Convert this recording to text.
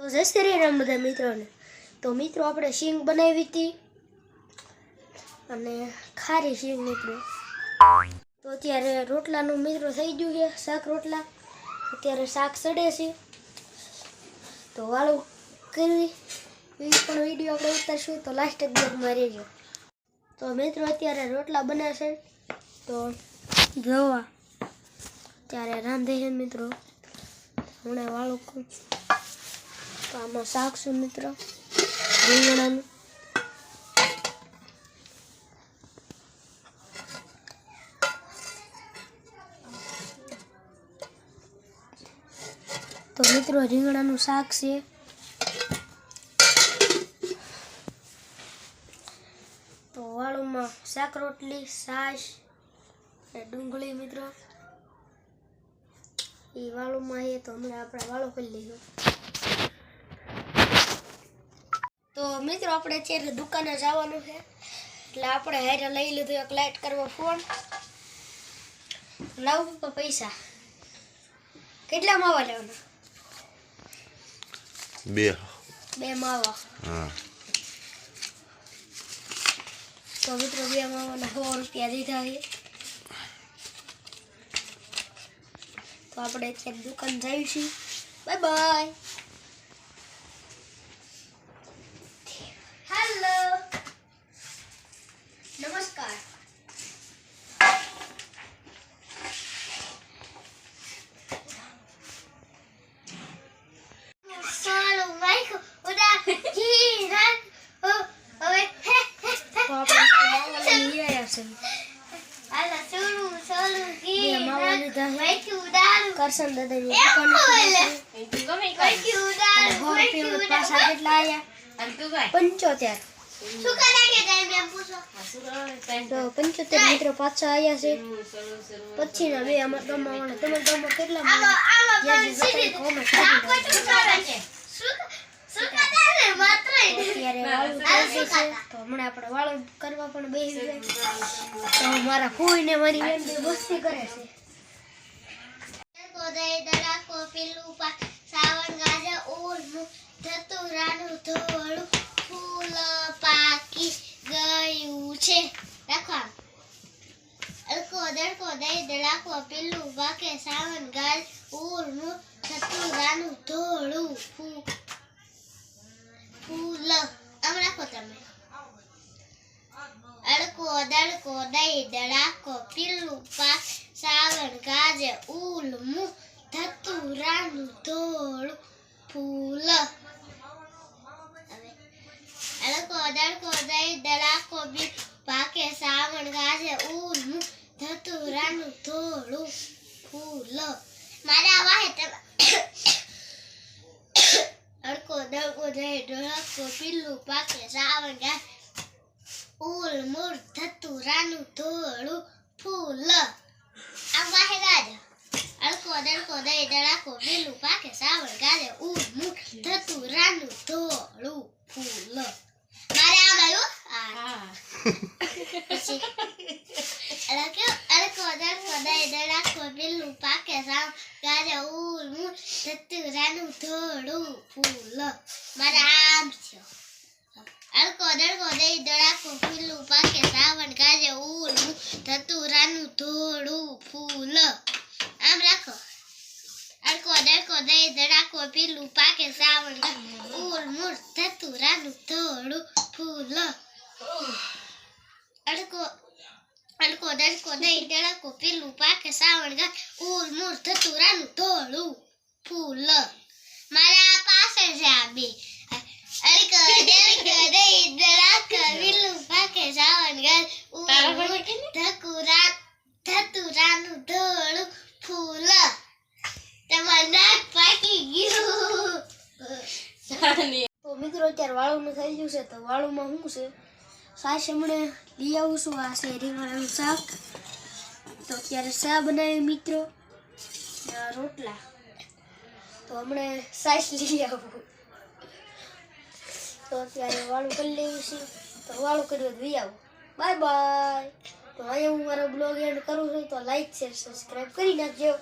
તો જય શ્રી રામ બધા મિત્રોને. તો મિત્રો આપણે શીંગ બનાવી હતી. અને ખારી શીંગ મિત્રો. તો અત્યારે રોટલાનું મિત્રો થઈ ગયું છે, શાક રોટલા. અત્યારે શાક સડે છે. તો વાળું કરવી. એ પણ વીડિયો આપણે ઉતારશું, તો લાસ્ટ બ્લોગમાં રહેજો. તો મિત્રો અત્યારે રોટલા બનાવશે તો જોવા. ત્યારે રાંધે છે મિત્રો. હમણાં વાળું કરું તો આમાં શાક છે મિત્રો. રીંગણાનું. તો મિત્રો, રીંગણાનું શાક છે. તો વાળુમાં શાક રોટલી, છાશ અને ડુંગળી મિત્રો. એ વાળુમાં એ તો હમણાં આપણે વાળો કરી લઈશું. તો મિત્રો આપણે અત્યારે દુકાને જવાનું છે. એટલે આપણે હારે લઈ લીધું એક લાઇટ કરવો ફોન લાવ પપ્પા પૈસા. કેટલા માવા લેવાના? બે. બે માવા. હા. તો મિત્રો બે માવાના સો રૂપિયા દીધા છે. તો આપણે અત્યારે દુકાન જઈશું. બાય બાય રૂપિયા udah. પાછા કેટલા આવ્યા પંચોતેર. પંચોતેર મિત્રો પાછા આવ્યા છે. પછીના બે અમારા ગામમાં વાળા. તમારા ગામમાં કેટલા Ama, અત્યારે વાળું છે. તો હમણાં આપણે વાળું કરવા પણ બેસી તો મારા ફૂઈ ને મારી બેન મસ્તી કરે છે. કોદય સાવણ ગાજે ધોળું ફૂલ પાકી ગયું છે રાખો આમ. અલકો દડકો દઈ દડા કોપીલું પાકે સાવણ ગાજ ઓળનું ધતુરાનું ધોળું ફૂ ફૂલ આમ રાખો તમે અડકો દડકો દડાકો પીલું પાક સાવણ ગાજે ઉલમું ધતુરાનું ધોળું ફૂલ હવે અડકો દડકો દઈ દડાકો બી પાકે સાવણ ગાજે ઉલમું ધતુરાનું ધોળું ફૂલ મારા વાહે તમે દડકો દઈ દડાકો પીલું પાકે સાવણ ગાજે ઉલ મુર ધતુરાનું ધોળું ફૂલ આ વાહે ગાજે અડકો દડકો દઈ ડળાકો બેલું પાકે સાવણ ગાજે ઉલ મુર ધતુરાનું ધોળું ફૂલ મારે આમ આવ્યું આ પછી અડકો અડકો દડકો દઈ દડાકો બેલું પાકે સાવણ ગાજે ઉલ મુર ધતુરાનું થોડું ફૂલ મારા આમ છે અડકો દડકો દઈ દડાકો પીલું પાકે સાવણ ગાજે ઉલમું ધતુરાનું ધોળું ફૂલ આમ રાખો અડકો દડકો દઈ દડાકો પીલું પાકે સાવણ ઉલમું ધતુરાનું થોડું ફૂલ અડકો દડકો દઈ દડાકો પીલું પાકે સાવણ ગાજે ઉલમું ધતુરાનું ધોળું ફૂલ. મારા પાસે છે આ બે. અડકો દડકો દઈ દડાકો પીલું પાકે સાવણ ગાજે ઉલમું ધતુરા ધતુરાનું ધોળું ફૂલ. તમારું પાકી ગયું. તો મિત્રો અત્યારે વાળુંનું થઈ ગયું છે તો વાળુમાં શું છે? સાસ હમણાં લઈ આવું છું. આ છે રીંગણાનું શાક. તો અત્યારે શા બનાવી મિત્રો? રોટલા. તો હમણાં સાસ લઈ આવું. તો અત્યારે વાળું કરી લેવું છે. તો વાળું કર્યું લઈ આવું. Bye bye. તો અહીંયા હું મારો બ્લોગ એન્ડ કરું છું. તો લાઈક શેર સબસ્ક્રાઈબ કરી નાખજો.